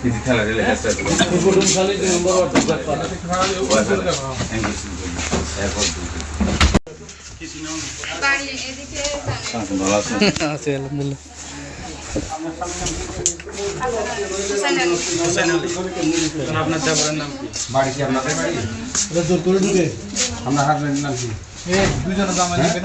হুসেন আলী হোসেন আলী আর আপনার দেবরের নাম কি বাড়ি কি আপনাদের বাড়ি জোর করে ঢুকে আমরা হাজবেন্ড নাম কি দুজনে জামাই নেবেন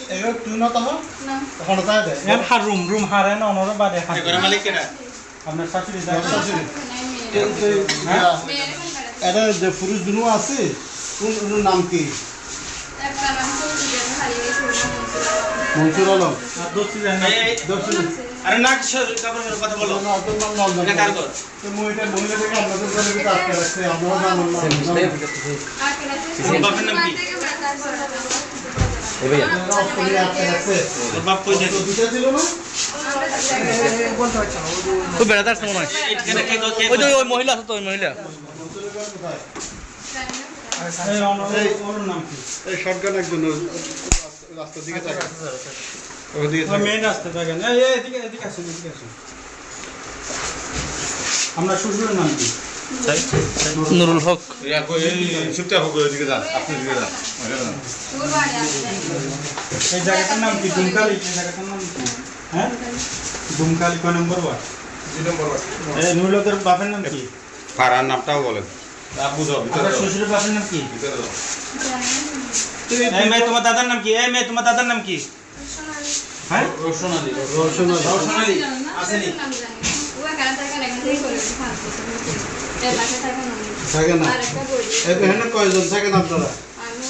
এই ঘরে তুই না তাহ না তখন তাই দেয় এর হার রুম রুম হারে না অনর বাদে হার ঘরের মালিক কেটা আপনার শাশুড়ি যায় শাশুড়ি। হ্যাঁ কোন এটা যে পুরুষ দুনু আছে কোন ওর নাম কি নাম মনসুর আলম আর দোস্তি যায় না দর্শন আরে না কাপড়ের কথা বলো না, অত নাম নাম না। কার ঘর? তো মহিলা মহিলাটাকে আপনাদের ঘরে কিন্তু আটকে রাখছে আপনারা জানেন না নাম কি? আপনারা অস্ট্রেলিয়া আটকে রাখছে ওর বাপ কই থাকে তো তো বেড়াতে আসছে মনে হয় ওই যে ওই মহিলা আছে তো ওই মহিলা। রাস্তার দিকে আপনার শ্বশুরের নাম কি? নুরুল হক। এই জায়গাটার নাম কি? ডুমকালি জায়গাটার নাম কি? হ্যাঁ? ডুমকালি কয় নম্বর ওয়ার্ড? এই নুরুলকের বাপের নাম কি? ফারার নামটাও বলেন। শ্বশুরের বাপের নাম কি? এই মেয়ে তোমার দাদার নাম কি? এই মেয়ে তোমার দাদার নাম কি? হ্যাঁ? রোশন আলী রওশনালী আসেনি? ও এখানে থাকে না এখানে থেকে না। এখানে কয়জন? থাকেন আপনারা? স্বামী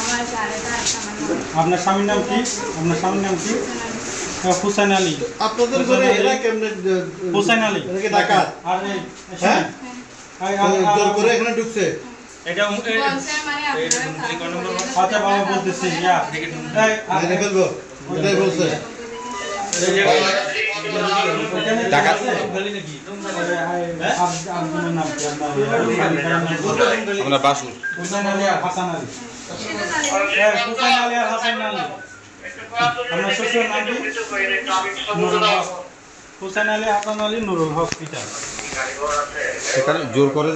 আমার চারেটা একটা আমার ননদ। আপনার স্বামীর নাম কি? আপনার স্বামীর নাম কি? হুসেন আলী। হুসাইন আলী। আপনাদের ঘরে এরা কেমনে হুসাইন আলী। এরা কি ডাকাত? আর হ্যাঁ? করে এখানে ঢুকছে? এটা মানে আচ্ছা বাবা বলতেছি ইয়া। এই, ফেলব? ওটাই বলছে। আমরা বাসু। সেখানে জোর করে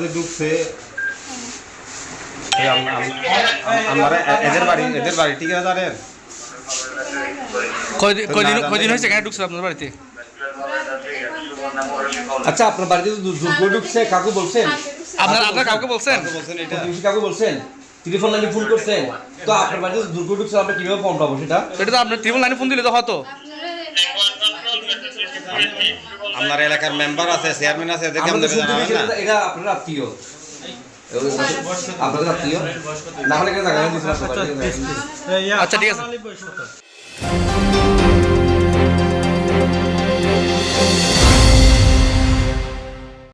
যে আমরা এদের বাড়ি এদের বাড়ি ঠিক আছে কয়দিন কয়দিন হয়েছে কেন ঢুকছে আপনার বাড়িতে? আচ্ছা আপনার বাড়িতে তো করে ঢুকছে কাকু বলছেন? আপনার আপনার কাউকে বলছেন? বলছেন এটা প্রতিবেশী কাকু বলছেন। টেলিফোন লাইনে ফোন করছেন। তো আপনার বাড়িতে করে ঢুকছে আমরা কীভাবে ফোন পাবো সেটা? এটা তো আপনার ত্রিপুল লাইনে ফোন দিলে তো হতো। আপনার এলাকার মেম্বার আছে চেয়ারম্যান আছে এদেরকে না। এটা- আপনার আত্মীয়। আপনাদের আত্মীয়? না হলে কেন আচ্ছা, ঠিক আছে।